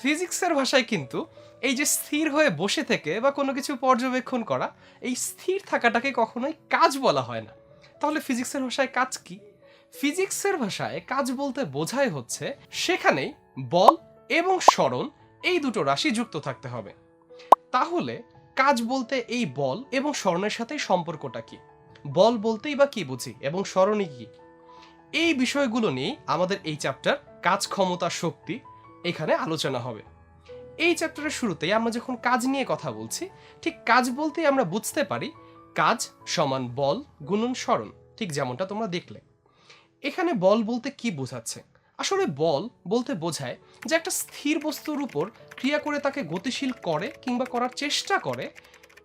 ফিজিক্সের ভাষায় কিন্তু এই যে স্থির হয়ে বসে থেকে বা কোনো কিছু পর্যবেক্ষণ করা, এই স্থির থাকাটাকে কখনোই কাজ বলা হয় না। তাহলে ফিজিক্সের ভাষায় কাজ কি? ফিজিক্সের ভাষায় কাজ বলতে বোঝায় হচ্ছে সেখানেই বল এবং স্মরণ এই দুটো রাশি যুক্ত থাকতে হবে। তাহলে কাজ বলতে এই বল এবং স্মরণের সাথে সম্পর্কটা কি? বল বলতেই বা কি বুঝি এবং স্মরণই কি? এই বিষয়গুলো নিয়েই আমাদের এই চ্যাপ্টার কাজ ক্ষমতা শক্তি এখানে আলোচনা হবে। এই চ্যাপ্টারের শুরুতেই আমরা যখন কাজ নিয়ে কথা বলছি, ঠিক কাজ বলতেই আমরা বুঝতে পারি কাজ সমান বল গুণন স্মরণ, ঠিক যেমনটা তোমরা দেখলে। এখানে বল বলতে কি বোঝাচ্ছে? আসলে বল বলতে বোঝায় যে একটা স্থির বস্তুর উপর ক্রিয়া করে তাকে গতিশীল করে কিংবা করার চেষ্টা করে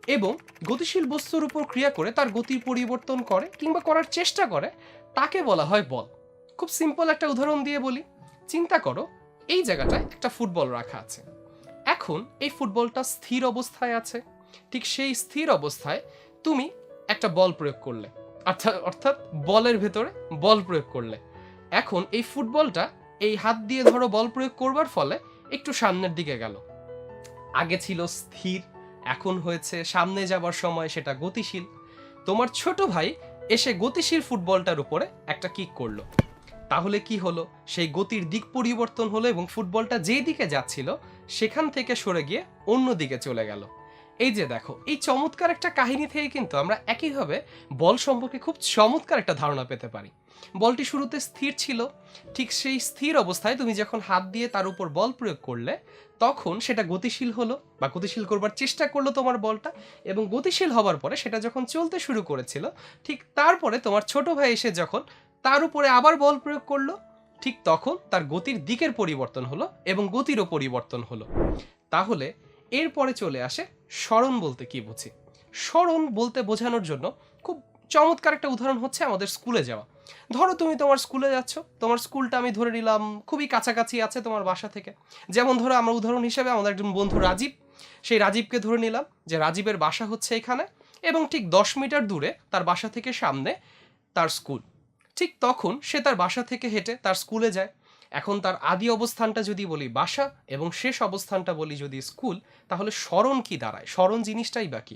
এবং গতিশীল বস্তুর উপর ক্রিয়া করে তার গতির পরিবর্তন করে কিংবা করার চেষ্টা করে, তাকে বলা হয় বল। খুব সিম্পল একটা উদাহরণ দিয়ে বলি। চিন্তা করো এই জায়গাটায় একটা ফুটবল রাখা আছে। এখন এই ফুটবলটা স্থির অবস্থায় আছে। ঠিক সেই স্থির অবস্থায় তুমি একটা বল প্রয়োগ করলে। অর্থাৎ অর্থাৎ বলের ভেতরে বল প্রয়োগ করলে। এখন এই ফুটবলটা এই হাত দিয়ে ধরো বল প্রয়োগ করবার ফলে একটু সামনের দিকে গেল। আগে ছিল স্থির, এখন হয়েছে সামনে যাবার সময় সেটা গতিশীল। তোমার ছোট ভাই এসে গতিশীল ফুটবলটার উপরে একটা কিক করল। তাহলে কি হলো? সেই গতির দিক পরিবর্তন হলো এবং ফুটবলটা যেই দিকে যাচ্ছিল, সেখান থেকে সরে গিয়ে অন্য দিকে চলে গেল। এই যে দেখো, এই চমৎকার একটা কাহিনী থেকে কিন্তু আমরা একইভাবে বল সম্পর্কে খুব চমৎকার একটা ধারণা পেতে পারি। বলটি শুরুতে স্থির ছিল, ঠিক সেই স্থির অবস্থায় তুমি যখন হাত দিয়ে তার উপর বল প্রয়োগ করলে, তখন সেটা গতিশীল হলো বা গতিশীল করবার চেষ্টা করল তোমার বলটা এবং গতিশীল হবার পরে সেটা যখন চলতে শুরু করেছিল, ঠিক তারপরে তোমার ছোট ভাই এসে যখন তার উপরে আবার বল প্রয়োগ করল। ঠিক তখন তার গতির দিকের পরিবর্তন হলো এবং গতিরও পরিবর্তন হলো। তাহলে এরপরে চলে আসে স্মরণ বলতে কি বুঝি? স্মরণ বলতে বোঝানোর জন্য খুব চমৎকার একটা উদাহরণ হচ্ছে আমাদের স্কুলে যাওয়া। ধরো তুমি তোমার স্কুলে যাচ্ছ, তোমার স্কুলটা আমি ধরে নিলাম খুবই কাছাকাছি আছে তোমার বাসা থেকে। যেমন ধরো আমরা উদাহরণ হিসেবে আমাদের একজন বন্ধু রাজীব, সেই রাজীবকে ধরে নিলাম যে রাজীবের বাসা হচ্ছে এখানে এবং ঠিক দশ মিটার দূরে তার বাসা থেকে সামনে তার স্কুল। ঠিক তখন সে তার বাসা থেকে হেঁটে তার স্কুলে যায়। এখন তার আদি অবস্থানটা যদি বলি বাসা এবং শেষ অবস্থানটা বলি যদি স্কুল, তাহলে স্মরণ কি দাঁড়ায়? স্মরণ জিনিসটাই বাকি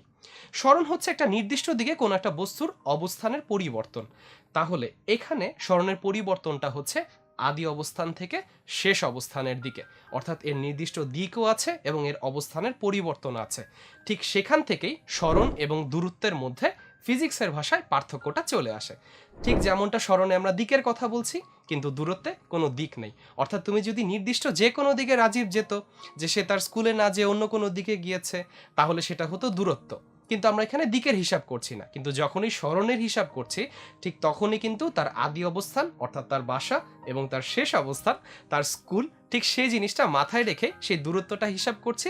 স্মরণ হচ্ছে একটা নির্দিষ্ট দিকে কোনো একটা বস্তুর অবস্থানের পরিবর্তন। তাহলে এখানে স্মরণের পরিবর্তনটা হচ্ছে আদি অবস্থান থেকে শেষ অবস্থানের দিকে। অর্থাৎ এর নির্দিষ্ট দিকও আছে এবং এর অবস্থানের পরিবর্তন আছে। ঠিক সেখান থেকেই স্মরণ এবং দূরত্বের মধ্যে ফিজিক্সের ভাষায় পার্থক্যটা চলে আসে। ঠিক যেমনটা স্মরণে আমরা দিকের কথা বলছি, কিন্তু দূরত্বে কোনো দিক নেই। অর্থাৎ তুমি যদি নির্দিষ্ট যে কোনো দিকে রাজীব যেত, যে সে তার স্কুলে না যে অন্য কোনো দিকে গিয়েছে, তাহলে সেটা হতো দূরত্ব। কিন্তু আমরা এখানে দিকের হিসাব করছি না। কিন্তু যখনই স্মরণের হিসাব করছি, ঠিক তখনই কিন্তু তার আদি অবস্থান, অর্থাৎ তার বাসা এবং তার শেষ অবস্থান, তার স্কুল, ঠিক সেই জিনিসটা মাথায় রেখে সেই দূরত্বটা হিসাব করছে,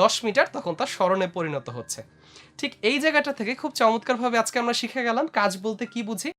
দশ মিটার তখন তার স্মরণে পরিণত হচ্ছে। ঠিক এই জায়গাটা থেকে খুব চমৎকারভাবে আজকে আমরা শিখে গেলাম কাজ বলতে কি বুঝি?